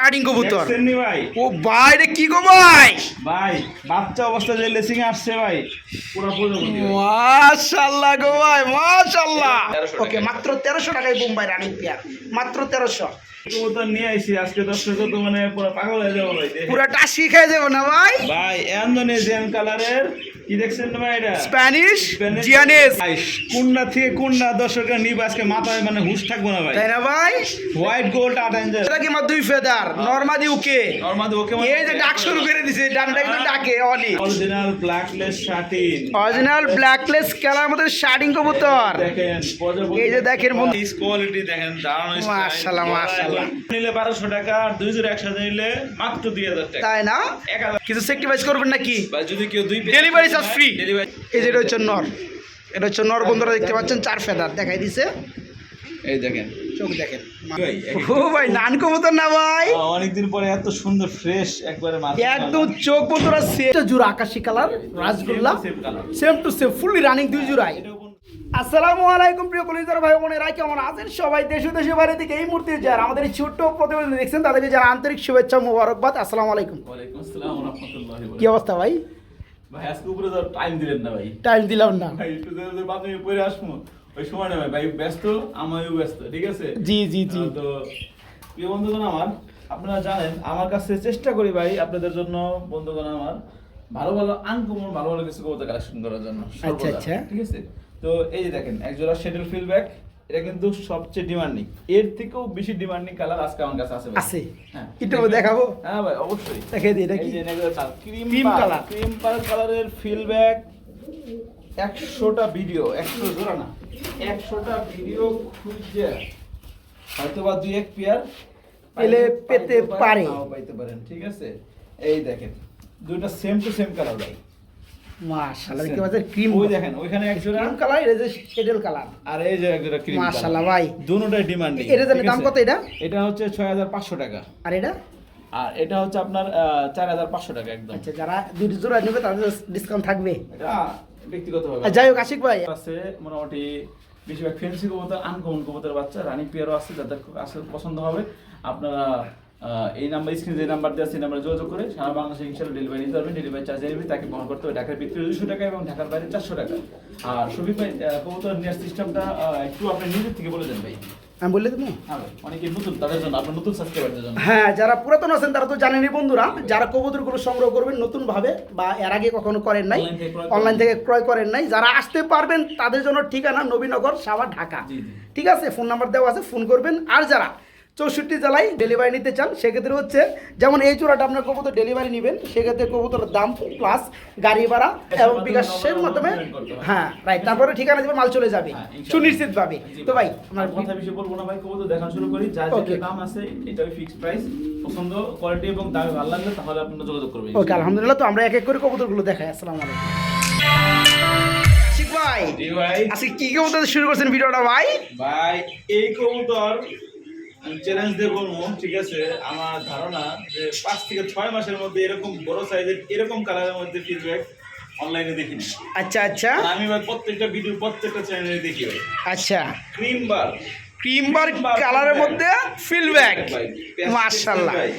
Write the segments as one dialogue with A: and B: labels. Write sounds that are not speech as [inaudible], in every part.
A: শার্টিং কবুতর। ও ভাই রে কি গো ভাই?
B: ভাই বাচ্চা অবস্থা যে লেসিং আসছে ভাই।
A: মাশাআল্লাহ গো ভাই মাশাআল্লাহ
B: 1300
A: ওকে মাত্র তেরোশো টাকায় বোম্বাই রানিং পেয়ার মাত্র তেরোশো।
B: কবুতর নিয়ে আইছি আজকে দর্শক তো মানে পুরো পাগল হয়ে যাব
A: পুরো টাসি খেয়ে যাব না ভাই?
B: ভাই ইন্দোনেশিয়ান কালারের কি দেখছেন ভাই এটা?
A: স্প্যানিশ জিয়ানেস
B: ভাই, থেকে কোনটা দর্শকরা নিবে আজকে মাথায় মানে হুশ থাকব না ভাই।
A: তাই না ভাই?
B: হোয়াইট গোল্ড আট ইঞ্চের
A: এটা কি আমার দুই ফেদার নর্মাদি ওকে।
B: নরমাল ওকে
A: এই যে ডাক শুরু করে দিছে ডানটা কিন্তু ডাকে অলি
B: অরিজিনাল ব্ল্যাকলেস শার্টিন
A: অরিজিনাল ব্ল্যাকলেস কালার মধ্যে শার্টিং কবুতর।
B: দেখেন
A: এই যে দেখেন বন্ধু।
B: কোয়ালিটি দেখেন দারুণ
A: মাশাআল্লাহ, মাশাআল্লাহ।
B: নিলে বারোশো টাকা আর দুই জোড়া একসাথে নিলে মাত্র দুই হাজার টাকা।
A: তাই না? কিছু সেক্রিফাইস করবেন নাকি?
B: যদি কেউ দুই
A: Delivery charge free।
B: ডেলিভারি
A: এই যে এটা হচ্ছে নর। এটা হচ্ছে নর বন্ধুরা দেখতে পাচ্ছেন চার ফেদার দেখাই দিছে।
B: এই দেখেন।
A: চোখ দেখেন। ও ভাই নান কবুতর না ভাই?
B: অনেকদিন পরে এত সুন্দর ফ্রেশ একবারে মাথা
A: একদম চোখ বন্ধুরা সেম জুড়া আকাশি colour rasgulla. Same to same fully running দুই জুড়াই আসসালামু আলাইকুম প্রিয় কলিজার ভাই বোনেরা কেমন আছেন সবাই? দেশ ও দেশের বাইরে থেকে এই মুহূর্তে যারা আমাদের এই ছোট্ট প্রতিবেদন দেখছেন তাদেরকে যারা আন্তরিক শুভেচ্ছা মোবারকবাদ। আসসালামু আলাইকুম। কি অবস্থা ভাই?
B: ভাই আজকে উপরে তো টাইম দিলেন না ভাই।
A: টাইম দিলাম না।
B: ভাই একটু পরে আসব। ওই সময় না ভাই ভাই ব্যস্ত আমিও ব্যস্ত ঠিক আছে?
A: জি জি জি।
B: তো প্রিয় বন্ধুগণ আমার আপনারা জানেন আমার কাছে চেষ্টা করি ভাই আপনাদের জন্য বন্ধুগণ আমার ভালো ভালো আনকমন ভালো ভালো কিছু কবিতা কালেকশন করার জন্য সর্বদা।
A: আচ্ছা।
B: ঠিক আছে? তো এই যে দেখেন একজোড়া শেডেল ফিল ব্যাক এটা কিন্তু সবচেয়ে ডিমান্ডিং এর থেকেও বেশি ডিমান্ডিং কালার আজকে আমার কাছে আছে
A: আছে।
B: হ্যাঁ।
A: একটু দেখাবো?
B: হ্যাঁ ভাই অবশ্যই।
A: দেখাই দিই এটা কি?
B: ক্রিম কালার ক্রিম কালার কালারের ফিল ব্যাক একশোটা ভিডিও একশো জোড়া না একশোটা ভিডিও খুঁজছে হয়তো বা দুই এক পেয়ার
A: পেলে পেতে পারে।
B: নাও পাইতে পারেন ঠিক আছে? এই দেখেন দুইটা সেম টু সেম কালার ভাই।
A: মাশাআল্লাহ দেখতে পাচ্ছেন ক্রিম
B: ওই দেখেন ওইখানে এক জোড়া
A: ক্রিম কালার এটা যে শেডেল কালার
B: আর এই যে এক জোড়া ক্রিম
A: মাশাআল্লাহ ভাই।
B: দুটোটাই ডিমান্ডিং
A: এটা দাম কত এটা?
B: এটা হচ্ছে ছয় হাজার পাঁচশো টাকা।
A: আর এটা?
B: আর এটা হচ্ছে আপনার চার হাজার পাঁচশো টাকা একদম।
A: আচ্ছা যারা জোড়া নেবে তাদের ডিসকাউন্ট থাকবে।
B: এটা ব্যক্তিগতভাবে।
A: যাই হোক আশিক ভাই।
B: আছে মোটামুটি বেশিরভাগ ফেন্সি কবুতর আনকমন কবুতর বাচ্চা। রানী পেয়ারও আছে যাদের আসলে পছন্দ হবে। আপনারা এই নাম্বার স্ক্রিনে যে নাম্বার দেওয়া এই নাম্বারে যোগাযোগ করে সারা বাংলাদেশে ইনশাল্লাহ ডেলিভারি নিতে পারবেন। ডেলিভারি চার্জ নেবে তাকে বহন করতে হবে ঢাকার ভিতরে দুশো টাকা এবং ঢাকার বাইরে চারশো টাকা। আর শফিক ভাই কবুতর নেওয়ার সিস্টেমটা একটু আপনি নিজের থেকে বলে দেন ভাই।
A: আমি বললে তুমি
B: হ্যাঁ অনেকে নতুন তাদের জন্য আপনার নতুন সাবস্ক্রাইবারদের জন্য।
A: হ্যাঁ যারা পুরাতন আছেন তারা তো জানেনই বন্ধুরা যারা কবুতরগুলো সংগ্রহ করবেন নতুন ভাবে বা এর আগে কখনো করেন নাই। অনলাইন থেকে ক্রয় করেন। নাই যারা আসতে পারবেন তাদের জন্য ঠিকানা নবীনগর সাভার ঢাকা। ঠিক আছে? ফোন নাম্বার দেওয়া আছে ফোন করবেন। আর যারা চৌষট্টি জেলায় ডেলিভারি নিতে চান সেক্ষেত্রে হচ্ছে যেমন এই চূড়াটা আপনার কবুতর ডেলিভারি নেবেন সেক্ষেত্রে কবুতরের দাম প্লাস গাড়ি ভাড়া এবং বিকাশের মাধ্যমে হ্যাঁ রাইট তারপরে ঠিকানা দেবে মাল চলে যাবে
B: হ্যাঁ,
A: সুনিশ্চিত ভাবে তো ভাই
B: আমার কথা বেশি বলব না ভাই কবুতর দেখা শুরু করি যা
A: Okay.
B: দাম আছে এটা ফিক্সড প্রাইস পছন্দ কোয়ালিটি এবং দামে ভালো লাগলে তাহলে আপনারা যোগাযোগ করবেন।
A: ওকে আলহামদুলিল্লাহ তো আমরা এক এক করে কবুতরগুলো দেখাই আসসালামু আলাইকুম। ভাই। আজকে কি কবুতর শুরু করছেন ভিডিওটা ভাই?
B: ভাই এই কবুতর চ্যালেঞ্জ দিয়ে বলব ঠিক আছে? আমার ধারণা যে পাঁচ থেকে ছয় মাসের মধ্যে এরকম বড় সাইজের এরকম কালারের মধ্যে ফিডব্যাক অনলাইনে দেখি
A: আচ্ছা আচ্ছা।
B: আমি প্রত্যেকটা ভিডিও প্রত্যেকটা চ্যানেলে দেখি
A: আচ্ছা।
B: ক্রিম বার
A: ক্রিম বার কালারের মধ্যে
B: ভাই,
A: মাশাআল্লাহ।
B: ভাই।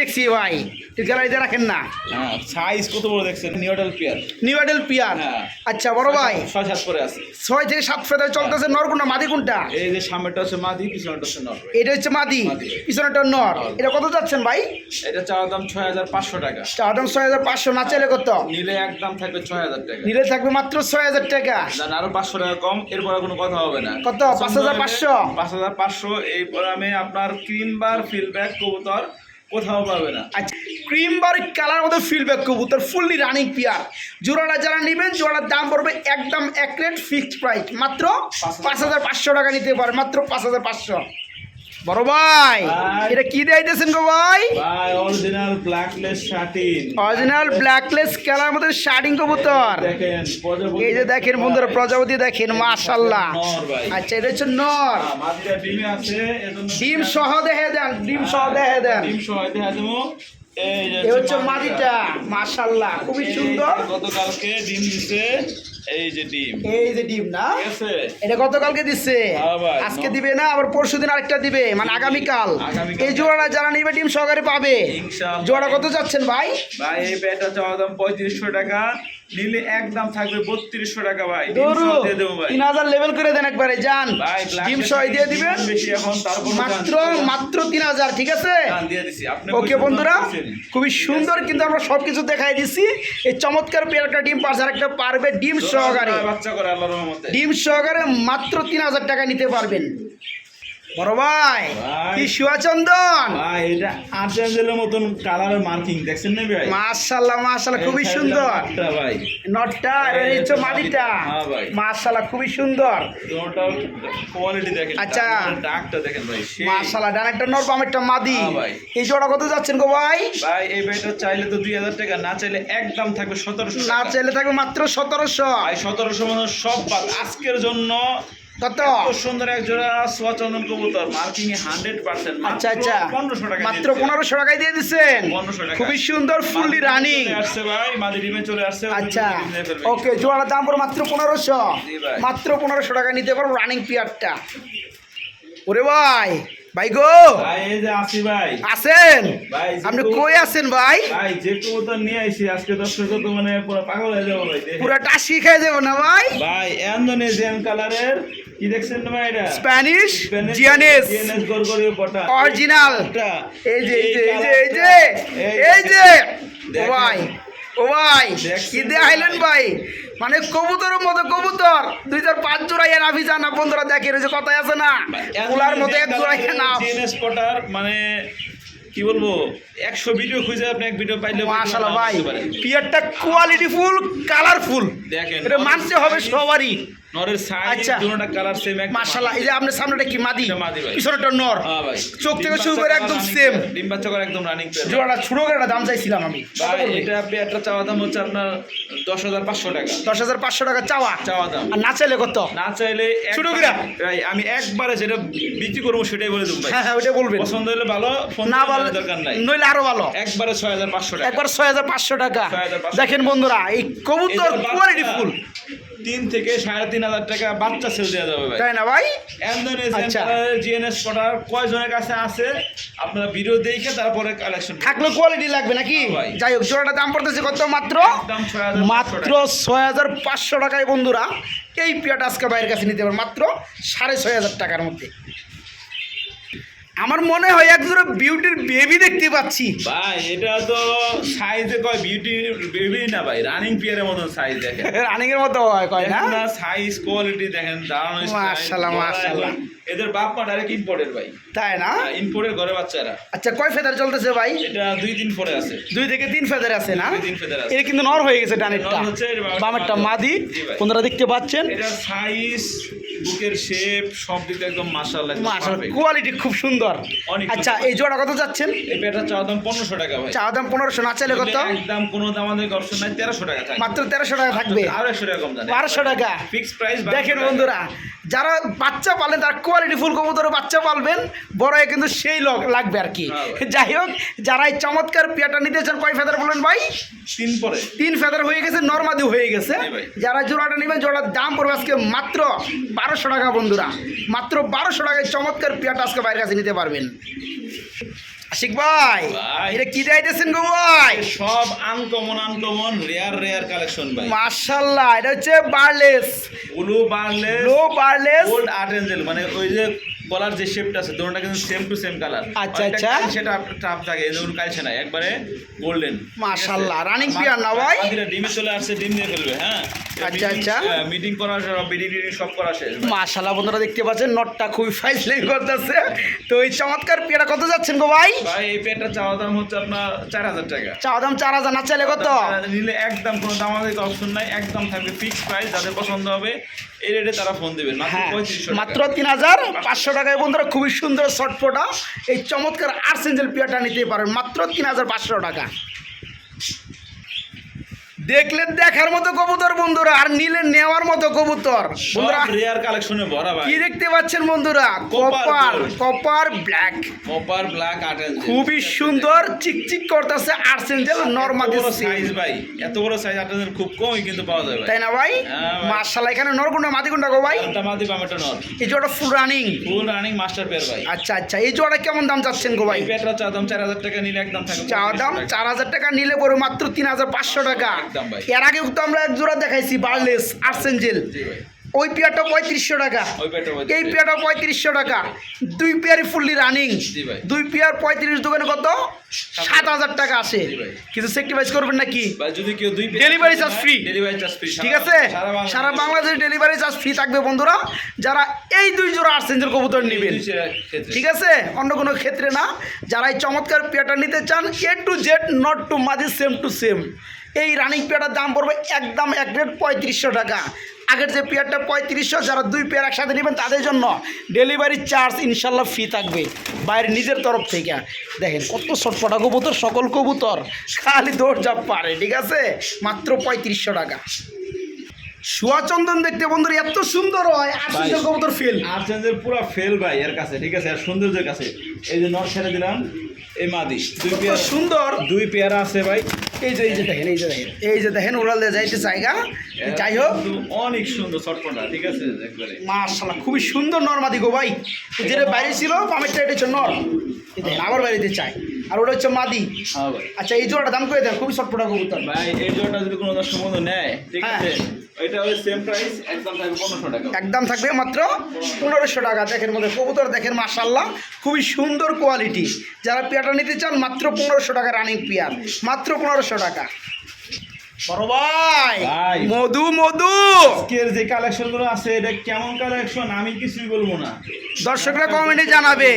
A: দেখছি ভাই। তুই গ্যালারিতে রাখেন না।
B: হ্যাঁ সাইজ কত বড় দেখছেন? নিউডাল পেয়ার
A: নিউ আইডেল পিয়ার
B: হ্যাঁ।
A: আচ্ছা বড় ভাই।
B: ছয় সাত করে আছে।
A: ছয় থেকে সাত ফেদার চলতেছে নর কোনটা? মাদি কোনটা?
B: এই যে সামনেটা হচ্ছে মাদি পিছনেটা হচ্ছে নর।
A: এটা হচ্ছে মাদি। পিছনেটা নর। এটা কত যাচ্ছেন ভাই?
B: এটা চাওয়ার দাম ছয় হাজার পাঁচশো টাকা।
A: স্টার্টম ছয় হাজার পাঁচশো না চাইলে কত?
B: নিলে একদম থাকবে ছয় হাজার টাকা।
A: নিলে থাকবে মাত্র ছয় হাজার টাকা।
B: আরও পাঁচশো টাকা কম এরপর কোনো কথা হবে না।
A: কত? 5,500?
B: পাঁচ হাজার পাঁচশো এই আমি আপনার ক্রিম বার ফিলব্যাক কবুতর কোথাও পাবে না।
A: আচ্ছা ক্রিম বার কালার মধ্যে ফিলব্যাক কবুতর ফুললি রানিং পিয়ার জোড়াটা যারা নেবেন জোড়ার দাম পড়বে একদম এক রেট ফিক্সড প্রাইস মাত্র পাঁচ হাজার পাঁচশো টাকা নিতে পারে মাত্র পাঁচ হাজার পাঁচশো। বড় ভাই। এটা কি দিয়েছেন গো ভাই?
B: ভাই অরিজিনাল ব্ল্যাকলেস শার্টিন
A: অরিজিনাল ব্ল্যাকলেস কালার মধ্যে শার্টিং কবুতর।
B: দেখেন
A: এই যে দেখেন বন্ধুরা প্রজাপতি দেখেন মাশাল্লাহ আচ্ছা এটা হচ্ছে নর।
B: হ্যাঁ, ডিমে আছে
A: ডিম সহ দেখে দেন ডিম সহ দেখে দেন।
B: ডিম সহ দেখা দেবো। এই
A: হচ্ছে মাদিটা মাশাল্লাহ খুবই সুন্দর।
B: গতকালকে ডিম দিছে। এই যে ডিম।
A: এই যে ডিম না? এটা গতকালকে দিচ্ছে আজকে দিবে না আবার পরশু দিন আরেকটা দিবে। মানে আগামীকাল। এই জোড়াটা যারা নিবে ডিম সহকারে পাবে। জোড়া কত যাচ্ছেন ভাই?
B: ভাই এই ব্যাটটা চাওয়া দাম পঁয়ত্রিশশো টাকা। নিলে একদম থাকবে বত্রিশশো টাকা ভাই। দিয়ে দেবো
A: তিন হাজার লেভেল করে দেন একবারে যান। ডিম সহ দিয়ে দিবেন।
B: এখন
A: মাত্র মাত্র তিন হাজার ঠিক আছে? ওকে বন্ধুরা খুবই সুন্দর কিন্তু আমরা সবকিছু দেখাই দিচ্ছি এই চমৎকার পেয়ার একটা ডিম পাঁচ একটা পারবে ডিম সহকারে। ডিম সহকারে মাত্র তিন হাজার টাকা নিতে পারবেন। বড় ভাই। কি শিবাচন্দন
B: মতন কালারের মার্কিং দেখছেন না ভাই?
A: মাশাল্লাহ খুবই সুন্দর।
B: ভাই।
A: নটটা আর এই হচ্ছে মাদিটা
B: হ্যাঁ
A: মাশাল্লাহ খুবই সুন্দর।
B: কোয়ালিটি দেখেন
A: আচ্ছা।
B: ডাকটা দেখেন ভাই
A: নর মাদি।
B: হ্যাঁ
A: এই জোড়া কত যাচ্ছেন গো ভাই?
B: ভাই এই ব্যাটটা চাইলে তো দুই হাজার টাকা না চাইলে একদম থাকবে সতেরোশো
A: না চাইলে থাকবে মাত্র সতেরোশো।
B: ভাই সতেরোশো মানে সব বাদ আজকের জন্য
A: কত?
B: সুন্দর এক জোড়া সোয়াচন্দন কবুতর মার্কিং এ হান্ড্রেড পার্সেন্ট
A: আচ্ছা আচ্ছা।
B: টাকা
A: মাত্র টাকায় দিয়ে দিচ্ছেন?
B: 1500 টাকা।
A: খুবই সুন্দর ফুললি রানিং
B: আসছে ভাই মাদি ডিমে চলে আসছে
A: আচ্ছা। ওকে জোড়ার দাম পড়ো মাত্র পনেরোশো। মাত্র পনেরোশো টাকা নিতে পারব রানিং পিয়ারটা ওরে ভাই ভাই গো।
B: আসি
A: আছেন আপনি কই আছেন ভাই?
B: ভাই যে কবুতর নিয়ে আইছি আজকে দর্শক তো মানে পুরো পাগল হয়ে যাব
A: পুরো টাসি খেয়ে যাব না ভাই?
B: ভাই ইন্দোনেশিয়ান কালারের কি দেখছেন ভাই এটা?
A: স্প্যানিশ জিয়ানেস। অরিজিনাল। এই যে এই যে এই যে এই যে। ভাই ও ভাই কি দেখাইলেন ভাই? মানে কবুতরের মতো কবুতর। দুই হাজার পাঁচ জোড়াইয়া নাভি জানা বন্ধুরা দেখে রয়েছে কথাই আছে না? কুলার মতো এক না
B: মানে কি বলব একশো ভিডিও খুঁজে আপনি এক ভিডিও পাইলে
A: মাশাল্লাহ ভাই পিয়ারটা কোয়ালিটি ফুল কালারফুল
B: দেখেন
A: এটা মানতে হবে সবারই।
B: নরের সাইজ
A: আচ্ছা।
B: দুটোটা কালার সেম এক
A: মাশাল্লাহ এই যে আপনার সামনেটা কি? মাদি।
B: মাদি ভাই।
A: পিছনেটা নর।
B: হ্যাঁ ভাই।
A: চোখ থেকে শুরু করে একদম
B: running
A: সেম
B: ডিম বাচ্চা করে একদম রানিং পেয়ার
A: জোড়াটা ছোট একটা দাম চাইছিলাম আমি।
B: ভাই এটা চাওয়া দাম হচ্ছে আপনার দশ হাজার পাঁচশো টাকা।
A: দশ হাজার পাঁচশো টাকা চাওয়া?
B: চাওয়া দাম।
A: আর না চাইলে কত?
B: না চাইলে
A: ছোট করে।
B: ভাই আমি একবারে যেটা বিক্রি করব সেটাই বলে দেবো ভাই।
A: হ্যাঁ হ্যাঁ বলবেন।
B: পছন্দ হলে ভালো
A: না ভালো
B: দরকার নাই।
A: নইলে আরও ভালো।
B: একবারে ছয় হাজার পাঁচশো টাকা।
A: একবার ছয় হাজার পাঁচশো টাকা। দেখেন বন্ধুরা এই কবুতর কোয়ালিটি ফুল
B: তিন থেকে সাড়ে তিন হাজার টাকা বাচ্চা সেল দেওয়া যাবে ভাই।
A: তাই না ভাই? আচ্ছা।
B: জিএনএস পটার কয়জনের কাছে আছে? আপনারা ভিডিও দেখে তারপরে কালেকশন
A: থাকলে কোয়ালিটি লাগবে নাকি?
B: ভাই।
A: যাই হোক জোড়াটা দাম পড়তেছে কত মাত্র?
B: একদম 6,500
A: মাত্র ছয় হাজার পাঁচশো টাকায় বন্ধুরা এই পিয়াটা আজকে বাইরের কাছে নিতে পারবেন মাত্র সাড়ে ছয় হাজার টাকার মধ্যে। আমার মনে হয় এক জোড়া বিউটির বেবি দেখতে পাচ্ছি।
B: ভাই এটা তো সাইজে কয় বিউটি বেবি না ভাই রানিং পিয়ারের মতন সাইজ দেখেন। [laughs]
A: রানিং এর মতো হয় কয় না
B: না সাইজ কোয়ালিটি দেখেন style,
A: মাশাআল্লাহ, মাশাআল্লাহ।
B: এদের বাপ মা ডাইরেক্ট ইম্পোর্টের ভাই।
A: তাই না?
B: ইম্পোর্টের ঘরে বাচ্চারা
A: আচ্ছা কয় ফেদার চলতেছে ভাই?
B: এটা দুই দিন পরে আছে।
A: দুই থেকে তিন ফেদার আছে না?
B: তিন ফেদার আছে।
A: এটা কিন্তু নর হয়ে গেছে ডানেরটা।
B: বামেরটা। মাদি।
A: বন্ধুরা দেখতে পাচ্ছেন?
B: এটা সাইজ বুকের শেপ সব দিক একদম মাশাআল্লাহ
A: মাশাআল্লাহ কোয়ালিটি খুব সুন্দর।
B: অনেক
A: আচ্ছা এই জোড়া কত যাচ্ছেন?
B: এই পেটা চাওয়া দাম পনেরোশো টাকা ভাই।
A: চা দাম পনেরোশো না চাইলে কত?
B: একদম কোনো দাম আমাদের অপশন নাই তেরোশো টাকা
A: মাত্র তেরোশো টাকা থাকবে।
B: আরও একশো টাকা কম
A: বারোশো টাকা।
B: ফিক্স প্রাইস
A: দেখেন বন্ধুরা যারা বাচ্চা পালেন তার কোয়ালিটি ফুল কবুতরে বাচ্চা পালবেন বড় হয়ে কিন্তু সেই লগ- লাগবে আর কি।
B: হ্যাঁ
A: যাই হোক যারা এই চমৎকার পিয়াটা নিতে চান কয় ফেদার বলেন ভাই?
B: তিন পরে।
A: তিন ফেদার হয়ে গেছে নর্মাদি হয়ে গেছে। যারা জোড়াটা নেবেন জোড়ার দাম পড়বে আজকে মাত্র বারোশো টাকা বন্ধুরা। মাত্র বারোশো টাকায় চমৎকার পিয়াটা আজকে বাইরের কাছে নিতে পারবেন। আশিক ভাই। এটা কি যাইতেছেন গো ভাই?
B: সব uncommon uncommon rare rare collection ভাই।
A: মার্শাল্লাহ এটা হচ্ছে বার্লেস।
B: ব্লু বার্লেস
A: লো বার্লেস
B: গোল্ড আর্ট এঞ্জেল মানে ওই যে গলার যে শেপটা আছে দুটোটা কিন্তু সেম টু সেম কালার
A: আচ্ছা, আচ্ছা।
B: সেটা টাপ থাকে কালছে না একবারে গোল্ডেন
A: মাশাআল্লাহ, রানিং pair না ভাই?
B: ডিমে চলে আসছে ডিম দিয়ে ফেলবে হ্যাঁ?
A: আচ্ছা, আচ্ছা।
B: মিটিং করা বিডি সব করা শেষ
A: বন্ধুরা দেখতে পাচ্ছেন নটটা খুবই করতেছে। তো এই চমৎকার পেয়ারা কত যাচ্ছেন গো ভাই?
B: ভাই এই চাওয়া দাম হচ্ছে আপনার চার হাজার টাকা।
A: চাওয়া দাম চার হাজার না চাইলে কত?
B: নিলে একদম কোনো দাম আমাদের অপশন নাই একদম থাকবে ফিক্স প্রাইস যাদের পছন্দ হবে এই রেটে তারা ফোন দেবেন মাত্র
A: হ্যাঁ মাত্র তিন হাজার পাঁচশো টাকায় বন্ধুরা খুবই সুন্দর শর্ট ফোটা এই চমৎকার আর্টস এঞ্জেল পেয়ারটা নিতে পারেন মাত্র তিন হাজার পাঁচশো টাকা। দেখলে দেখার মতো কবুতর বন্ধুরা আর নিলে নেওয়ার মতো কবুতর। বন্ধুরা
B: রেয়ার কালেকশনে ভরা ভাই।
A: কি দেখতে পাচ্ছেন বন্ধুরা? Copper copper black
B: copper black
A: খুবই সুন্দর চিকচিক করতেছে আর্সেঞ্জেল নর্মাদি
B: বড় সাইজ ভাই এত বড় সাইজ আটেন খুব কমই কিন্তু পাওয়া যায়
A: তাই না ভাই?
B: হ্যাঁ ভাই।
A: এখানে নরকুন্ডা মাদিকুন্ডা গো ভাই।
B: একটা মাদি বামেটা নর।
A: এই জোড়া full running
B: full running master pair ভাই।
A: আচ্ছা আচ্ছা এই জোড়া কেমন দাম চাচ্ছেন গো ভাই?
B: পেয়ারটা চা দাম চার হাজার টাকা নিলে একদম থাকবে।
A: চা দাম চার হাজার টাকা নিলে পরে মাত্র তিন হাজার পাঁচশো টাকা।
B: ভাই।
A: এর আগে তো আমরা এক জোড়া দেখাইছি বার্লেস আর্সেঞ্জেল ওই পেয়ারটা পঁয়ত্রিশশো টাকা। এই পেয়ারটা পঁয়ত্রিশশো টাকা। দুই পেয়ারই ফুললি রানিং দুই পেয়ার পঁয়ত্রিশ দোকানে কত? সাত হাজার টাকা আসে। কিছু সেক্রিফাইস করবেন নাকি।
B: ডেলিভারি চার্জ ফ্রি
A: ঠিক আছে? সারা বাংলাদেশে ডেলিভারি চার্জ ফ্রি থাকবে বন্ধুরা। যারা এই দুই জোড়া আর্সেঞ্জেল কবুতর নেবেন। ঠিক আছে? অন্য কোনো ক্ষেত্রে না। যারা এই চমৎকার পেয়ারটা নিতে চান এ টু জেড নট টু মাদি সেম টু সেম এই রানিং পেয়ারটার দাম পড়বে একদম এক রেট পঁয়ত্রিশশো টাকা। আগের যে পেয়ারটা পঁয়ত্রিশশো যারা দুই পেয়ার একসাথে নেবেন তাদের জন্য ডেলিভারি চার্জ ইনশাল্লাহ ফ্রি থাকবে বাইরের নিজের তরফ থেকে। দেখেন কত ছটপটা কবুতর সকল কবুতর খালি দৌড় যা পারে ঠিক আছে? মাত্র পঁয়ত্রিশশো টাকা। সুয়াচন্দন দেখতে বন্ধুরা এত সুন্দর হয় আর সুন্দর কবুতর ফিল
B: আর্জেন্টের পুরো ফেল ভাই এর কাছে ঠিক আছে? আর সৌন্দর্যের কাছে। এই যে নর ছেড়ে দিলাম এই মাদি। দুই পেয়ার
A: সুন্দর।
B: দুই পেয়ারা আছে ভাই।
A: এই যে এই যে দেখেন এই যে দেখেন এই যে দেখেন ওরাল দিয়ে যাইতে জায়গা যাই হোক।
B: অনেক সুন্দর ছটপটা ঠিক আছে?
A: মার্শাল্লাহ খুবই সুন্দর নর্মাদি গো ভাই। যেটা বাইরে ছিল পামেরটা এটা নর। আবার বাইরেতে চাই। আর ওটা হচ্ছে মাদি।
B: হ্যাঁ
A: আচ্ছা এই জোড়াটা দাম করে দেন খুবই ছটপটা কবুতর।
B: ভাই এই জোড়াটা যদি কোনো দর্শক বন্ধু নেয় ঠিক
A: হ্যাঁ।
B: আছে একদম থাকবে
A: মাত্র পনেরোশো টাকা। দেখেন মধ্যে কবুতর দেখেন মাশাল্লাহ খুবই সুন্দর কোয়ালিটি যারা পেয়ারটা নিতে চান মাত্র পনেরোশো টাকা রানিং পেয়ার। মাত্র পনেরোশো টাকা। বড় ভাই
B: ভাই।
A: মধু মধু।
B: আজকের যে কালেকশনগুলো আছে এটা কেমন কালেকশন আমি কিছুই বলব না।
A: দর্শকরা কমেন্টে জানাবে?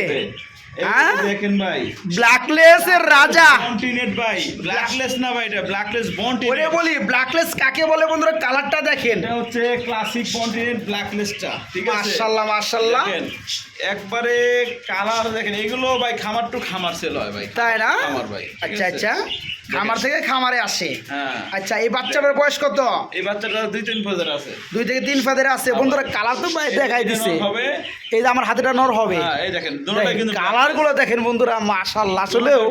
B: দেখেন ভাই।
A: ব্ল্যাকলেসের রাজা।
B: কন্টিনেন্ট ভাই ব্ল্যাকলেস না ভাই এটা ব্ল্যাকলেস
A: ওরে
B: বন্টিনেট
A: বলি ব্ল্যাকলেস কাকে বলে বন্ধুরা? কালারটা দেখেন।
B: এটা হচ্ছে ক্লাসিক কন্টিনেন্ট ব্ল্যাকলেসটা ঠিক আছে?
A: মাশাল্লাহ।
B: দেখেন। একবারে কালার দেখেন এগুলো ভাই খামার টু খামার সেল হয় ভাই।
A: তাই না?
B: খামার ভাই
A: আচ্ছা আচ্ছা। খামার থেকে খামারে আসে।
B: হ্যাঁ।
A: আচ্ছা এই বাচ্চাটার বয়স কত?
B: এই বাচ্চাটা দুই তিন ফেজার আছে।
A: দুই থেকে তিন ফাদের আছে। বন্ধুরা কালার তো ভাই দেখাই দিছে।
B: হবে।
A: এই যে আমার হাতেটা নর হবে।
B: হ্যাঁ এই দেখেন দুটোটা কিন্তু
A: কালারগুলো দেখেন বন্ধুরা মাশাল্লাহ আসলেও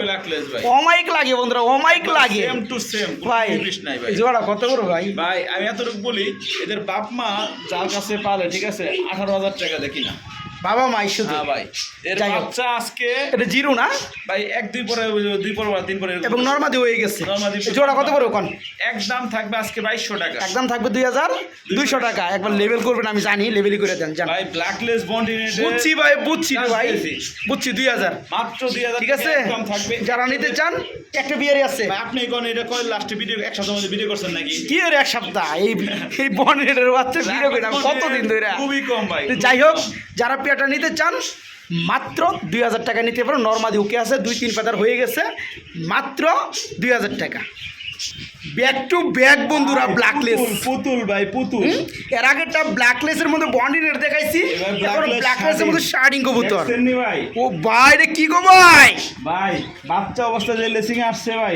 A: অমাইক লাগে বন্ধুরা অমাইক লাগে।
B: সেম টু সেম
A: ভাই
B: নাই ভাই।
A: জোড়া কত বড় ভাই?
B: ভাই আমি এতটুকু বলি এদের বাপ মা যার কাছে পালে ঠিক আছে আঠারো হাজার টাকা দেখি না
A: বাবা মাই শুধু
B: হ্যাঁ ভাই। এর বাচ্চা আজকে
A: এটা জিরো না?
B: ভাই এক দুই পরে দুই পর বা তিন পরে
A: এবং নর্মাদি হয়ে গেছে।
B: নরমাদি
A: জোড়া কত বড় কোন?
B: একদম থাকবে আজকে বাইশশো টাকা।
A: একদম থাকবে দুই হাজার দুইশো টাকা। একবার লেভেল করবেন আমি জানি লেভেলই করে দেন জান
B: ভাই ব্ল্যাকলেস বন্ড
A: বুঝছি ভাই বুঝছি ভাই।
B: বুঝছি।
A: দুই হাজার।
B: মাত্র দুই হাজার
A: ঠিক আছে?
B: একদম থাকবে।
A: যারা নিতে চান একটা বিয়ারই আছে।
B: ভাই, আপনি কোন এটা কয় লাস্টে ভিডিও এক সপ্তাহ মধ্যে ভিডিও করছেন নাকি?
A: কি এর এক সপ্তাহ? এই এই বনের বাচ্চা ভিডিও করে কতদিন ধরে?
B: খুবই কম ভাই।
A: যাই হোক যারা পেয়াটা নিতে চান মাত্র দুই হাজার টাকা নিতে পারো। নর্মাদি ওকে আছে দুই তিন পাতার হয়ে গেছে মাত্র দুই হাজার টাকা। ব্যাক টু ব্যাক বন্ধুরা ব্ল্যাকলেস
B: পুতুল, পুতুল ভাই পুতুল।
A: এর আগেরটা ব্ল্যাকলেসের মধ্যে বন্ডি রেট দেখাইছি এখন ব্ল্যাকলেসের মধ্যে শার্টিং কবুতর।
B: ভাই?
A: ও ভাই রে কি গো ভাই?
B: ভাই বাচ্চা অবস্থা যে লেসিং আসছে ভাই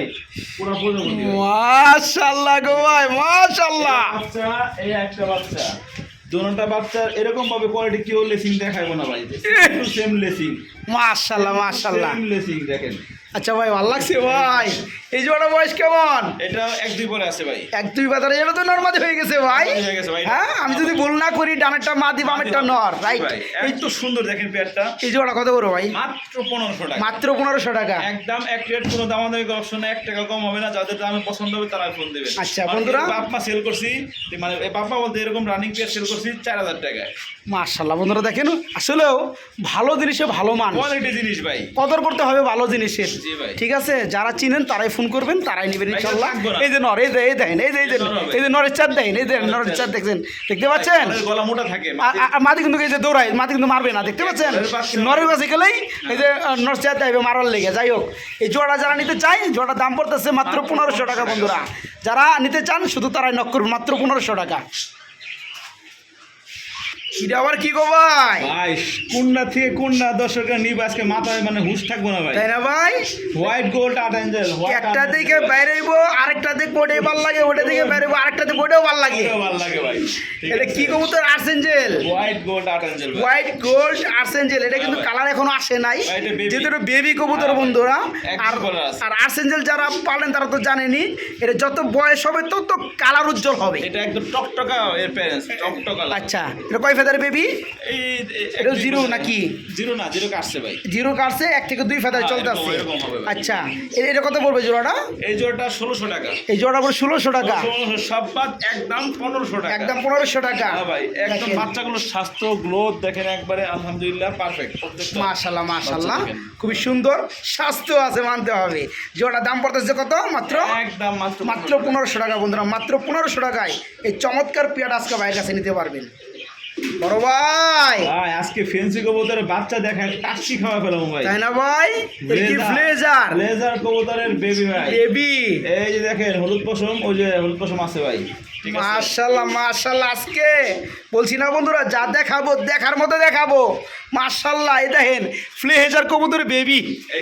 B: পুরো ভাই।
A: মাশাআল্লাহ গো ভাই মাশাআল্লাহ
B: বাচ্চা এই একটা বাচ্চা। দোনোটা বাচ্চার এরকম ভাবে কোয়ালিটি কেউ লেসিং দেখাবো না ভাই। সেম লেসিং
A: মাশাআল্লাহ মাশাআল্লাহ
B: সেম লেসিং দেখেন।
A: আচ্ছা ভাই ভালো লাগছে ভাই। এই জোড়া বয়স কেমন?
B: এটা এক দুই পরে আছে ভাই।
A: এক দুই বাজারে এটা তো নর্মাদি হয়ে গেছে ভাই।
B: হয়ে গেছে ভাই।
A: হ্যাঁ আমি যদি ভুল না করি ডানেরটা মাদি বামেরটা নর রাইট
B: ভাই এত সুন্দর দেখেন পেয়ারটা।
A: এই জোড়া কত বড় ভাই?
B: মাত্র পনেরোশো টাকা।
A: মাত্র পনেরোশো টাকা।
B: একদম এক রেট কোনো দামাদামি অপশন এক টাকা কম হবে না যাদের দামে পছন্দ হবে তারা ফোন দেবে।
A: আচ্ছা, বন্ধুরা।
B: বাপমা সেল করছি মানে এই বাপমা বলতে এরকম রানিং পেয়ার সেল করছি চার হাজার টাকায়।
A: মাশাল্লাহ বন্ধুরা দেখেন আসলেও ভালো জিনিসে ভালো মান
B: কোয়ালিটি জিনিস ভাই।
A: কদর করতে হবে ভালো জিনিসের।
B: জি ভাই।
A: ঠিক আছে? যারা চিনেন তারাই ফোন করবেন তারাই নেবেন ইনশাল্লাহ। এই যে নর এই যে এই দেখেন এই যে এই যে
B: এই
A: যে নরের চাঁদ দেখেন এই যে
B: নরের
A: চাঁদ। দেখছেন দেখতে পাচ্ছেন?
B: গলা মোটা থাকে
A: মাটি কিন্তু এই যে দৌড়ায় মাটি কিন্তু মারবে না দেখতে পাচ্ছেন?
B: নরের
A: কাছে গেলেই এই যে নর চাঁদ দেবে মারার লেগে। যাই হোক এই জোড়া যারা নিতে চাই জোড়া দাম পড়তেছে মাত্র পনেরোশো টাকা বন্ধুরা। যারা নিতে চান শুধু তারাই নক করুন মাত্র পনেরোশো টাকা। এটা আবার কি গো ভাই?
B: ভাই কোনটা থেকে কোনটা দর্শকরা নিবে আজকে মাথায় মানে হুশ থাকব না ভাই।
A: তাই না ভাই?
B: হোয়াইট গোল্ড অ্যাঞ্জেল
A: একটা দিকে আরেকটা দিকে ভালো লাগে ওটা দিকে আরেকটা দিকে ওটাও ভালো লাগে।
B: ভালো লাগে ভাই।
A: এটা কি কবুতর? আর্সেঞ্জেল
B: white gold angel
A: white gold এটা কিন্তু কালার এখনও আসে নাই। যেহেতু বেবি কবুতর বন্ধুরা। আর। আর্সেঞ্জেল যারা পালেন তারা তো জানেনি এটা যত বয়স হবে তত কালার উজ্জ্বল হবে।
B: এটা একদম টকটকা এর প্যারেন্টস টকটকা
A: আচ্ছা এটা কয় ফেদার বেবি? এটা জিরো নাকি?
B: জিরো না জিরো কাটছে ভাই।
A: জিরো কাটছে এক থেকে দুই ফেদার
B: হ্যাঁ,
A: চলতে
B: ভাই।
A: আচ্ছা এটা কত পড়বে জোড়াটা?
B: এই জোড়াটা ষোলোশো টাকা।
A: এই জোড়া পড়বে ষোলোশো টাকা।
B: সব বাদ একদম পনেরোশো টাকা।
A: একদম পনেরোশো টাকা।
B: হ্যাঁ ভাই একদম। বাচ্চাগুলোর স্বাস্থ্য গ্রোথ দেখেন একবারে আলহামদুলিল্লাহ পারফেক্ট
A: মাশাল্লাহ মাশাল্লাহ খুবই সুন্দর স্বাস্থ্য আছে মানতে হবে। জোড়া দাম পড়তেছে কত? মাত্র?
B: একদম মাত্র
A: মাত্র পনেরোশো টাকা। বন্ধুরা মাত্র পনেরোশো টাকায়। এই চমৎকার পেয়ার আজকে বাইরের কাছে নিতে পারবেন। বড় ভাই।
B: ভাই আজকে ফেন্সি কবুতরের বাচ্চা দেখেন টাক্সি খাওয়া পেলাম ভাই।
A: তাই না ভাই? কি ফ্লেজার
B: কবুতরের বেবি ভাই।
A: বেবি
B: এই যে দেখেন হলুদ পশম ওই যে হলুদ পশম আছে ভাই।
A: মাশাল্লাহ মাশাল্লাহ আজকে বলছি না বন্ধুরা যা দেখাবো দেখার মতো দেখাবো। মাশাল্লাহ এই দেখেন ফ্লেজার কবুতর বেবি
B: এই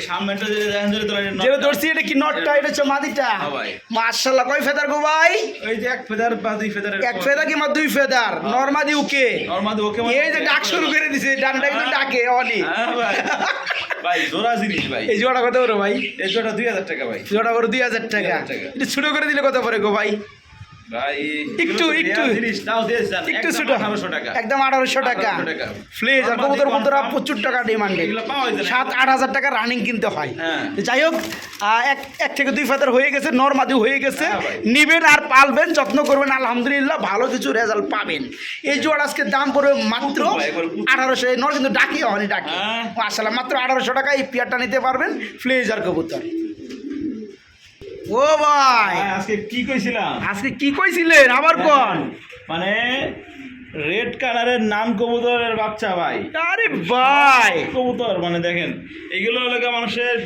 A: যেটা ধরছি এটা কি নটটা? এটা হচ্ছে মাদিটা।
B: হ্যাঁ ভাই।
A: মাশাল্লাহ কয় ফেদার গো ভাই?
B: ওই যে এক ফেদার বা দুই ফেদার
A: এক ফেদা কিংবা দুই ফেদার? নর্মাদি উকে।
B: নরমাদি ওকে
A: এই যে ডাক শুরু করে দিছে ডানটা কিন্তু ডাকে অলি।
B: হ্যাঁ ভাই। জোড়া জিনিস ভাই।
A: এই জোড়া কত বড় ভাই?
B: এই জোড়া দুই হাজার টাকা ভাই।
A: জোড়া বড় দুই হাজার টাকা। এটা ছোট করে দিলে কত পড়ে গো ভাই? একটু, একটু। একটু
B: একদম
A: ছোট।
B: আঠারোশো টাকা।
A: একদম আঠারোশো টাকা। ফ্লেজ আর কবুতর প্রচুর টাকা ডিমান্ডে। সাত আট হাজার টাকা রানিং কিনতে হয়।
B: হ্যাঁ।
A: যাই হোক এক এক থেকে দুই হয়ে গেছে নর্মাদি হয়ে গেছে।
B: হ্যাঁ
A: নিবেন আর পালবেন যত্ন করবেন আলহামদুলিল্লাহ ভালো কিছু রেজাল্ট পাবেন। এই জোড় আজকে দাম পড়বে মাত্র। আঠারোশো নর কিন্তু ডাকি হয়নি ডাকি।
B: হ্যাঁ।
A: মাসাল্লাহ মাত্র আঠারোশো টাকা এই পেয়ারটা নিতে পারবেন ফ্লেজার কবুতর। ও ভাই।
B: ভাই, আজকে কি কইছিলাম?
A: আজকে কি কইছিলেন? আবার কোন?
B: মানে রেড কালারের নাম কবুতরের বাচ্চা ভাই।
A: আরে ভাই।
B: কবুতর মানে দেখেন এগুলো হলো মানুষের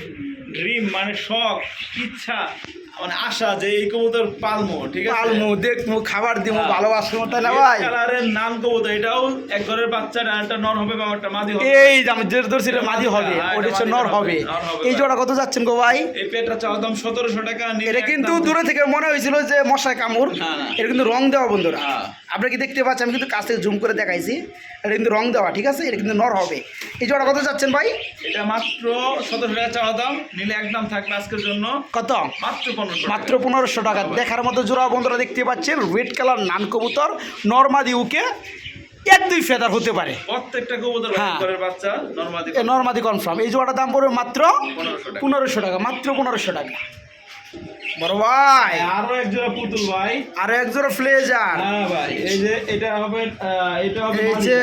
B: ড্রিম মানে শখ ইচ্ছা। মানে আশা যে এই কবুতর পালমো ঠিক আছে?
A: পালমু দেখমু খাবার দিমু
B: হ্যাঁ।
A: ভালোবাসবো তাই না ভাই?
B: কালারের নাম কবুতর এটাও এক ঘরের বাচ্চা একটা নর হবে বা একটা মাদি হবে।
A: এই যে আমি যে ধরছি এটা মাদি হবে
B: হ্যাঁ,
A: ওটা হচ্ছে নর
B: হবে,
A: এই জোড়া কত যাচ্ছেন গো ভাই?
B: এই পেটটা চাওয়া দাম সতেরোশো টাকা
A: এটা কিন্তু দূরে থেকে মনে হয়েছিল যে মশায় কামড়। এটা কিন্তু রং দেওয়া বন্ধুরা।
B: হ্যাঁ।
A: আপনারা কি দেখতে পাচ্ছেন? আমি কিন্তু কাছ থেকে জুম করে দেখাইছি। এটা কিন্তু রং দেওয়া ঠিক আছে? এটা কিন্তু নর হবে। এই জোড়া কত যাচ্ছেন ভাই?
B: এটা মাত্র সতেরোশো টাকা চাওয়া দাম নিলে একদম থাকবে আজকের জন্য।
A: কত?
B: মাত্র
A: মাত্র পনেরোশো টাকা। দেখার মতো জোড়া বন্ধুরা দেখতে পাচ্ছেন রেড কালার নান কবুতর নর্মাদি উকে এক দুই ফেদার হতে পারে।
B: প্রত্যেকটা কবুতর
A: হ্যাঁ।
B: বাচ্চা নর্মাদি
A: নর্মাদি কনফার্ম এই জোড়াটার দাম পড়বে মাত্র
B: পনেরোশো টাকা।
A: মাত্র পনেরোশো টাকা। বড় ভাই।
B: আরও এক জোড়া পুতুল ভাই।
A: আরও এক জোড়া ফ্লেজার
B: হ্যাঁ ভাই এই যে এটা হবে এটা হবে
A: এই যে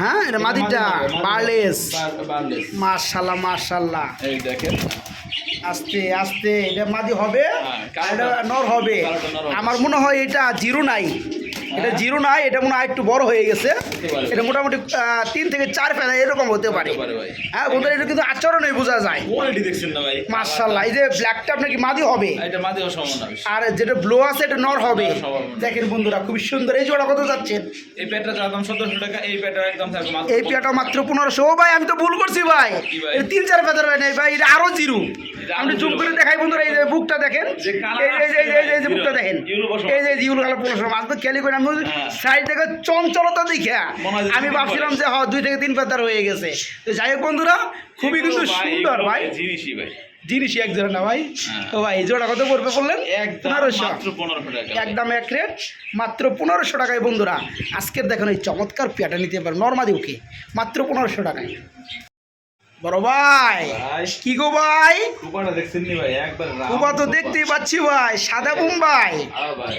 A: হ্যাঁ এটা মাদিটা বার্লেস।
B: এই দেখেন।
A: আস্তে আস্তে এটা মাদি হবে
B: হ্যাঁ,
A: নর হবে। আমার মনে হয় এটা জিরো নাই এটা। জিরো নাই এটা মনে হয় একটু বড় হয়ে গেছে। এটা মোটামুটি তিন থেকে চার ফেলা এরকম হতে পারে। হ্যাঁ বন্ধুরা এটা কিন্তু আচরণে বোঝা যায়।
B: কোয়ালিটি দেখছেন না ভাই?
A: মার্শাল্লাহ এই যে ব্ল্যাকটা আপনার কি মাদি হবে?
B: এটা মাদি।
A: আর যেটা ব্লো আছে এটা নর হবে। দেখেন বন্ধুরা খুবই সুন্দর। এই জোড়া কত যাচ্ছেন
B: এই চাওয়া দাম সতেরোশো টাকা এই পেটটা একদম থাকবে মাত্র
A: এই পেয়াটা মাত্র পনেরোশো। ও ভাই আমি তো ভুল করছি ভাই। এটা তিন চার ফেদার হয় নাই ভাই এটা আরও জিরো। আমি জুম করে দেখাই বন্ধুরা এই যে বুকটা দেখেন। এই যে- এই যে- এই যে- এই যে
B: zero,
A: বুকটা দেখেন। এই যে ইউল কালার পনেরোশো। মাছ তো খেলি করে
B: হ্যাঁ।
A: সাইড থেকে চঞ্চলতা দেখে। আমি ভাবছিলাম যে হ্যাঁ দুই থেকে তিন ফেদার হয়ে গেছে। তো যাই হোক বন্ধুরা খুবই কিন্তু সুন্দর ভাই।
B: জিনিসই ভাই।
A: জিনিসই এক জোড়া না ভাই?
B: হ্যাঁ।
A: তো ভাই জোড়া কত পড়বে বললেন? পনেরোশো। একদম এক রেট। মাত্র পনেরোশো টাকায় বন্ধুরা আজকের দেখেন এই চমৎকার পেয়াটা নিতে পারেন নর্মাদি ওকে মাত্র পনেরোশো টাকায়। বড় ভাই কি গো ভাই? কুবা তো দেখতেই পাচ্ছি ভাই সাদা মুম্বাই
B: ভাই।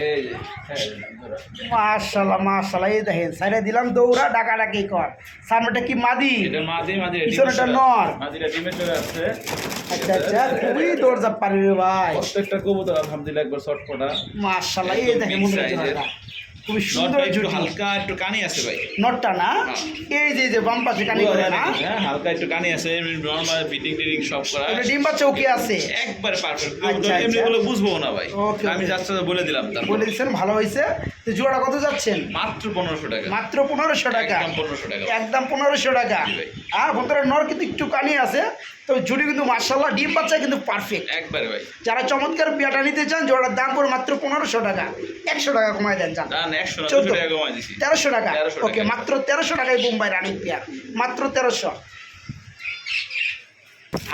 B: এই হ্যাঁ, ধরো।
A: মাশাল্লাহ মাশাল্লাহ এই দেখেন সাইডে দিলাম দৌড়া ডাকা ডাকি কর। সামনেটা কি মাদি?
B: মাদি মাঝে
A: পিছনেটা নর।
B: মাঝিটা ডিমে চলে আসছে
A: আচ্ছা আচ্ছা খুবই দৌড় পারি রে ভাই।
B: প্রত্যেকটা কবুতর আলহামদুলিল্লাহ একবার শর্ট ফোটা
A: মাশাল্লাহ এই দেখেন খুবই সুন্দর
B: একটু হালকা একটু কানি আছে ভাই।
A: নটটা না এই যে যে বাম পাশে কানি করে না?
B: হ্যাঁ হালকা একটু কানি আছে নরমাল ফিটিং টিটিং সব করা।
A: এটা ডিম্বা চৌকি আছে।
B: একবার পারফেক্ট
A: আচ্ছা,
B: এমনি বলে বুঝব না ভাই। আমি. যাচ্ছে বলে দিলাম
A: বলে দিচ্ছেন ভালো হয়েছে। তো জোড়াটা কত যাচ্ছেন?
B: মাত্র পনেরোশো টাকা।
A: মাত্র পনেরোশো টাকা।
B: একদম পনেরোশো টাকা।
A: আর বন্ধুরা নর কিন্তু একটু কানি আছে তবে জুড়ি কিন্তু মার্শাল্লাহ ডিম বাচ্চা কিন্তু পারফেক্ট
B: একবারে ভাই।
A: যারা চমৎকার পেয়াটা নিতে চান জোড়ার দাম পড়ে মাত্র পনেরোশো টাকা। একশো টাকা কমায় দেন চান তেরোশো টাকা।
B: 1300 টাকা।
A: ওকে মাত্র তেরোশো টাকায় বোম্বাই রানিং পেয়ার মাত্র তেরোশো।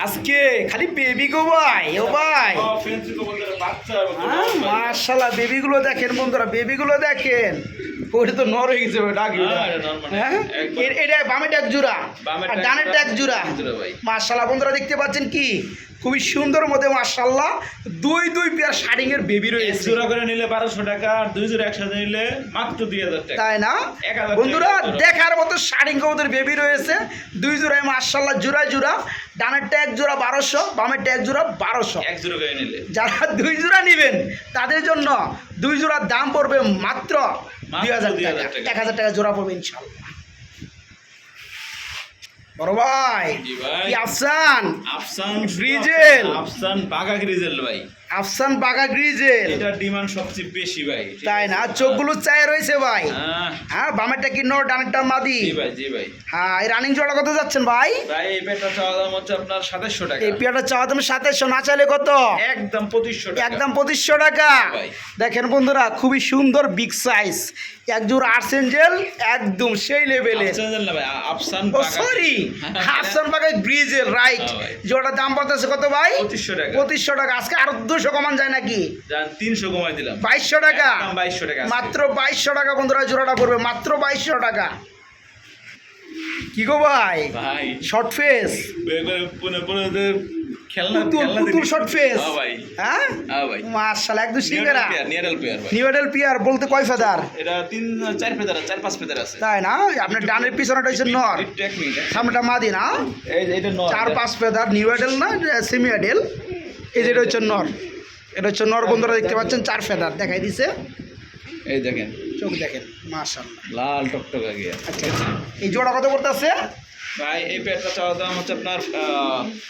A: আজকে খালি বেবি গো ভাই ও ভাই। মার্শাল্লাহ বেবিগুলো দেখেন বন্ধুরা বেবিগুলো দেখেন। ওটা তো নর হয়ে গেছে
B: এটা
A: বামে জোড়া আর
B: জোড়া।
A: মার্শাল্লাহ বন্ধুরা দেখতে পাচ্ছেন কি? খুবই সুন্দর মধ্যে মার্শাল্লাহ দুই দুই পেয়ার শাড়িং এর বেবি রয়েছে।
B: জোড়া করে নিলে বারোশো টাকা আর দুই জোড়া একসাথে নিলে মাত্র দুই হাজার টাকা।
A: তাই না? বন্ধুরা দেখার মতো শাড়িং কবুতর বেবি রয়েছে। দুই জোড়ায় মার্শাল্লাহ জোড়া জোড়া। ডানের এক জোড়া বারোশো বামেরটা এক জোড়া বারোশো।
B: এক জোড়া নিলে।
A: যারা দুই জোড়া নেবেন তাদের জন্য দুই জোড়ার দাম পড়বে মাত্র দুই হাজার টাকা। এক হাজার টাকা জোড়া পড়বে ইনশাল্লাহ বড় ভাই আফসান?
B: আফসান
A: গ্রিজেল।
B: আফসান বাঘা গ্রিজেল ভাই।
A: আফসান বাগা গ্রিজেল।
B: এটার ডিমান্ড সবচেয়ে বেশি ভাই।
A: তাই? না? চোখগুলো চায় রয়েছে ভাই।
B: হ্যাঁ।
A: হ্যাঁ বামেরটা কি নো ডানেরটা মাদি?
B: জি ভাই জি ভাই।
A: হ্যাঁ এই রানিং জোড়া কত যাচ্ছেন ভাই?
B: ভাই এই পেটটা চাওয়া দাম হচ্ছে আপনার সাতাশশো টাকা।
A: এই পেয়ারটা চাওয়া তুমি সাতাইশশো না চাইলে কত?
B: একদম পঁচিশশো টাকা।
A: একদম পঁচিশশো টাকা। দেখেন বন্ধুরা খুবই সুন্দর বিগ সাইজ এক জোর আর্সেঞ্জেল একদম সেই লেভেলে
B: আফসান জানলা ভাই আফসান
A: ও সরি হাফসান বাগাই ব্রিজের রাইট
B: হ্যাঁ।
A: জোড়ার দাম পড়তেছে কত ভাই?
B: পঁচিশশো টাকা।
A: পঁচিশশো টাকা। আজকে আরও দুশো কমান যায় নাকি?
B: তিনশো কমাই দিলাম।
A: বাইশশো টাকা?
B: বাইশশো টাকা
A: মাত্র বাইশশো টাকা বন্ধুরা জোড়াটা পড়বে মাত্র বাইশশো টাকা। কি গো ভাই?
B: ভাই।
A: শর্ট ফেস শর্ট ফেস
B: হ্যাঁ
A: হ্যাঁ?
B: হ্যাঁ
A: নিউডেল পিয়ার বলতে কয় ফেদার? তাই না? আপনার ডানের পিছনেটা হচ্ছে নর।
B: একটু এক মিনিট।
A: সামনেটা মাদি না? চার পাঁচ ফেদার নিউ এডেল না সেমি এডেল এই যে এটা হচ্ছে নর। এটা হচ্ছে নর বন্ধুরা দেখতে পাচ্ছেন চার ফেদার দেখাই দিছে।
B: এই দেখেন।
A: চোখ দেখেন মার্শাল
B: লাল টকটকা গিয়া।
A: আচ্ছা এই জোড়া কত করতেছে
B: ভাই এই পেয়ারটা চাওয়া দাম হচ্ছে আপনার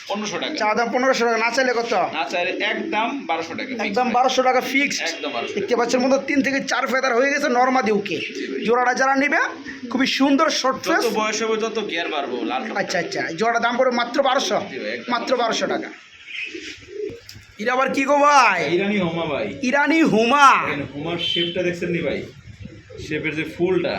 B: পনেরোশো টাকা।
A: চা দাম পনেরোশো টাকা না চাইলে কত?
B: না চাইলে একদম বারোশো টাকা
A: একদম। বারোশো টাকা ফিক্সড
B: একদম
A: দেখতে পাচ্ছেন মধ্যে তিন থেকে চার ফেদার হয়ে গেছে নর্মাদি ওকে জোড়াটা যারা নিবে খুবই সুন্দর শর্ট ফেস
B: বয়স হবে তত গিয়ার বাড়বো লাল
A: আচ্ছা আচ্ছা জোড়াটা দাম পড়বে মাত্র বারোশো। মাত্র বারোশো টাকা। এটা আবার কি গো ভাই?
B: ইরানি হোমা ভাই।
A: ইরানি হুমা?
B: হুমার শেপটা দেখছেন নি ভাই? শেপের যে ফুলটা।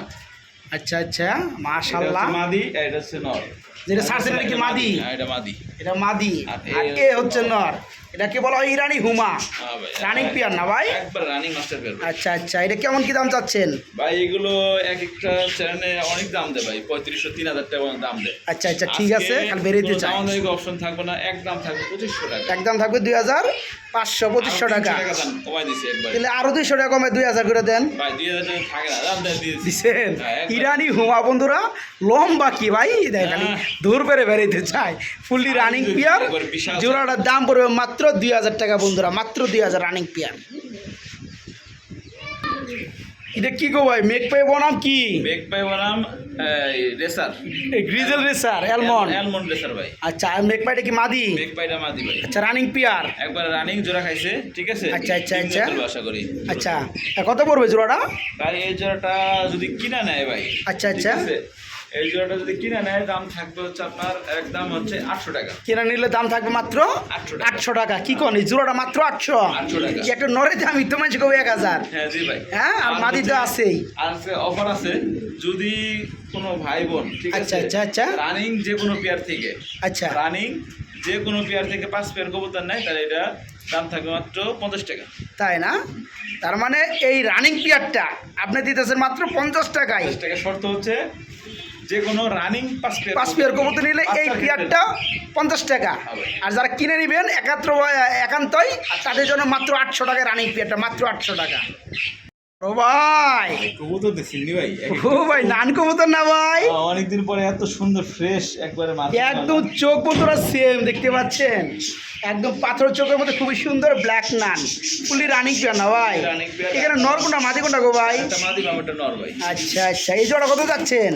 A: আচ্ছা আচ্ছা
B: মাশাআল্লাহ। মাদি এটা হচ্ছে নর।
A: যেটা সার্সেন এটা কি মাদি?
B: হ্যাঁ এটা মাদি।
A: এটা মাদি।
B: আর এ
A: হচ্ছে নর। এটাকে বলা? হয় ইরানি হুমা।
B: হ্যাঁ
A: রানিং পিয়ার না ভাই?
B: একবার রানিং মাস্টার পেয়ার।
A: আচ্ছা আচ্ছা এটা কেমন কি দাম চাচ্ছেন?
B: ভাই এগুলো এক একটা চ্যানেলে অনেক দাম দেয় ভাই পঁয়ত্রিশশো তিন হাজার টাকা দাম দেয়।
A: আচ্ছা আচ্ছা ঠিক আছে খালি বেরিয়ে দিতে চাই।
B: আমাদের অপশন থাকবে না এক দাম থাকবে পঁচিশশো টাকা।
A: একদম থাকবে দুই হাজার পাঁচশো পঁচিশশো টাকা।
B: 300 দাম কমাই দিছি একবার।
A: তাহলে আরও দুইশো টাকা কমে দুই হাজার করে দেন।
B: ভাই দুই হাজার টাকা থাকে না দাম দেয় দিয়েছি।
A: দিছেন?
B: হ্যাঁ।
A: ইরানি হুমা বন্ধুরা লম্বা কি ভাই? দেখ খালি। দূর বেড়ে বেড়াইতে চায়। ফুললি রানিং পিয়ার জোড়াটার দাম পড়বে মাত্র দুই হাজার টাকা বন্ধুরা মাত্র দুই হাজার রানিং পিয়ার এটা কি গো ভাই মেঘ পাই বনাম কি?
B: বেগ পাই বনাম racer
A: grizzle racer almond
B: almond racer ভাই।
A: আচ্ছা আর মেঘ পাইটা কি মাদি?
B: বেগ পাইটা মাদি ভাই।
A: আচ্ছা রানিং পিয়ার
B: একবার রানিং জোড়া খাইছে ঠিক আছে?
A: আচ্ছা, আচ্ছা, আচ্ছা।
B: আশা করি।
A: আচ্ছা কত পড়বে জোড়াটা?
B: ভাই এই জোড়াটা যদি কিনা নেয় ভাই
A: আচ্ছা, আচ্ছা।
B: এই জোড়াটা যদি কিনা নেয় দাম থাকবে হচ্ছে আপনার একদম হচ্ছে আটশো টাকা।
A: কেনা নিলে দাম থাকবে মাত্র আটশো টাকা। কি কন? এই জোড়াটা মাত্র আটশো।
B: 800 টাকা।
A: একটা নরে দাম কবে এক হাজার।
B: হ্যাঁ জি ভাই।
A: হ্যাঁ আর মাদি তো আছেই।
B: আর অফার আছে যদি কোনো ভাই বোন ঠিক
A: আচ্ছা,
B: আছে
A: আচ্ছা, আচ্ছা।
B: রানিং যে কোনো পেয়ার থেকে
A: আচ্ছা।
B: রানিং যে কোনো পেয়ার থেকে পাঁচ পেয়ার কবুতর নেয় তাহলে এটা দাম থাকবে মাত্র পঞ্চাশ টাকা।
A: তাই না? তার মানে এই রানিং পিয়ারটা আপনি দিতেছেন মাত্র পঞ্চাশ টাকায়।
B: পঞ্চাশ টাকা শর্ত হচ্ছে যে কোনো রানিং পাঁচ পেয়ার
A: কবুতর নিলে এই পিয়ারটা পঞ্চাশ টাকা। আর যারা কিনে নেবেন একাত্র একান্তই তাদের জন্য মাত্র আটশো টাকা রানিং পিয়ারটা মাত্র আটশো টাকা। ও ভাই।
B: কবুতর দেখছেন নি ভাই
A: ও ভাই নান কবুতর না ভাই?
B: অনেকদিন পরে এত সুন্দর ফ্রেশ একবারে
A: একদম চোখ বন্ধুরা সেম দেখতে পাচ্ছেন? একদম পাথর চোখের মধ্যে খুবই সুন্দর ব্ল্যাক নান ফুলি রানিং পেয়ার না ভাই এখানে নর কোনটা? মাদি কোনটা গো ভাই? আচ্ছা আচ্ছা। এই জোড়া কত যাচ্ছেন?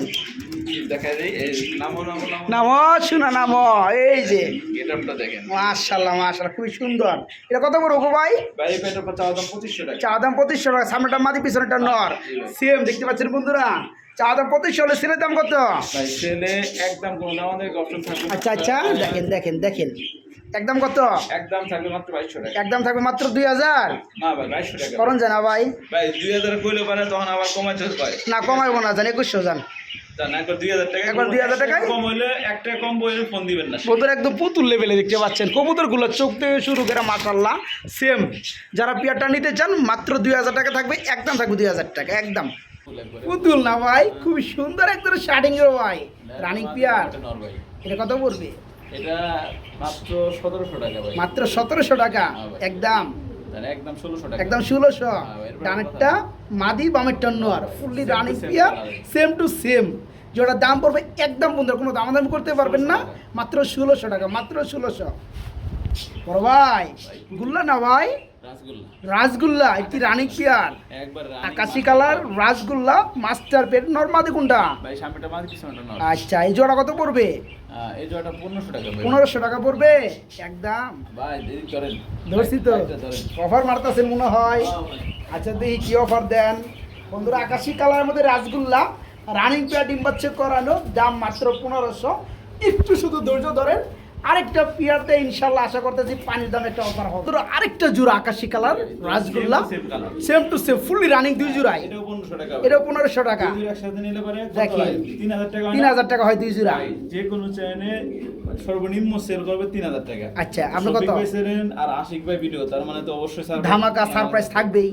C: নামো
A: শোনা নাম। এই যে। মাশাল্লাহ মাশাল্লাহ খুবই সুন্দর। এটা কত বড় গো ভাই? চা দাম পঁচিশশো টাকা। সামনেটা মাদি পিছনেটা নর। সেম দেখতে পাচ্ছেন বন্ধুরা। চা দাম পঁচিশশো হলে সেলের দাম কত? আচ্ছা আচ্ছা। দেখেন দেখেন দেখেন। একদম কত?
C: একদম থাকবে মাত্র বাইশশো টাকা।
A: একদম থাকবে মাত্র দুই হাজার?
C: না ভাই বাইশশো টাকা।
A: করণ জানা ভাই।
C: ভাই দুই হাজার কইলে পারে তখন আবার কমাইতে হয়।
A: না কমাইবো না জান একুশশো জান।
C: জান একবার দুই হাজার টাকা
A: একবার 2000 টাকায়?
C: কম হইলে একটা কম বইলে ফোন দিবেন না।
A: বন্ধুরা একদম পুতুল লেভেলে দেখতে পাচ্ছেন। কবুতরগুলো চোখ থেকে শুরু করে মাসাল্লাহ সেম যারা পেয়ারটা নিতে চান মাত্র দুই হাজার টাকা থাকবে একদম থাকবে দুই হাজার টাকা একদম। পুতুল না ভাই খুব সুন্দর একদম শার্টিং এর ভাই রানিং পেয়ার।
B: এটা
A: কত পড়বে?
B: এটা মাত্র সতেরোশো টাকা ভাই।
A: মাত্র সতেরোশো টাকা? একদম।
B: একদম ষোলোশো টাকা।
A: একদম ষোলোশো।
B: হ্যাঁ, এরপরে
A: ডানেরটা মাদি বামেরটা নোয়ার। Fully running pair. Same to same যেটা দাম পড়বে একদম বন্ধুরা কোনো দাম দাম করতে পারবেন না। মাত্র ষোলোশো টাকা মাত্র ষোলোশো। বড় ভাই গুল্লা না ভাই?
B: রাসগোল্লা।
A: একটি রানিং পেয়ার আকাশি কালার রাসগুল্লা মাস্টার পেট নর্মাদি কোনটা? আচ্ছা এই জোড়া কত পড়বে?
B: এই জোড়াটা পনেরোশো টাকা
A: পনেরোশো টাকা পড়বে? একদম।
B: ভাই দেরি করেন।
A: ধরছি তো। অফার মারতেছেন মনে হয়।
B: হ্যাঁ,
A: আচ্ছা দেখি কি অফার দেন। বন্ধুরা আকাশি কালারের মধ্যে রাসগুল্লা রানিং পেয়ার ডিম্বাচ্ছে করানো দাম মাত্র পনেরোশো। একটু শুধু ধৈর্য ধরেন। আরেকটা পেয়ারতে ইনশাল্লাহ আশা করতেছি পানির দাম একটা অফার হবে ধরো আরেকটা জোড়া আকাশি colour rasgulla. Same to same fully running দুই জোড়াই
C: এটাও পনেরোশো টাকা
A: এটাও পনেরোশো টাকা
C: দুই একসাথে নিলে পারে কত
A: দেখি।
C: হয়? তিন হাজার টাকা হয়
A: হয় দুই জোড়া
C: যে কোনো চ্যানেলে সর্বনিম্ন সেল করবে তিন হাজার টাকা
A: আচ্ছা, আপনি কত?
C: আর আশিক ভাই ভিডিও তার মানে তো অবশ্যই
A: ধামাকা সারপ্রাইজ থাকবেই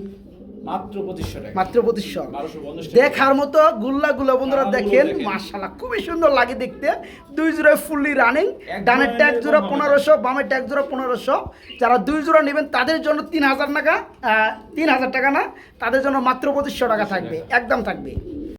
C: মাত্র পঁচিশশো টাকা
A: মাত্র। দেখার মতো গুল্লা গুলো বন্ধুরা দেখেন
C: দেখেন।
A: মাশাল্লাহ খুবই সুন্দর লাগে দেখতে দুই জোড়ায় ফুললি রানিং ডানের ট্যাগ
C: জোড়া।
A: পনেরোশো বামের ট্যাগ জোড়া পনেরোশো যারা দুই জোড়া নেবেন তাদের জন্য তিন হাজার টাকা তিন হাজার টাকা না তাদের জন্য মাত্র পঁচিশশো টাকা থাকবে একদম থাকবে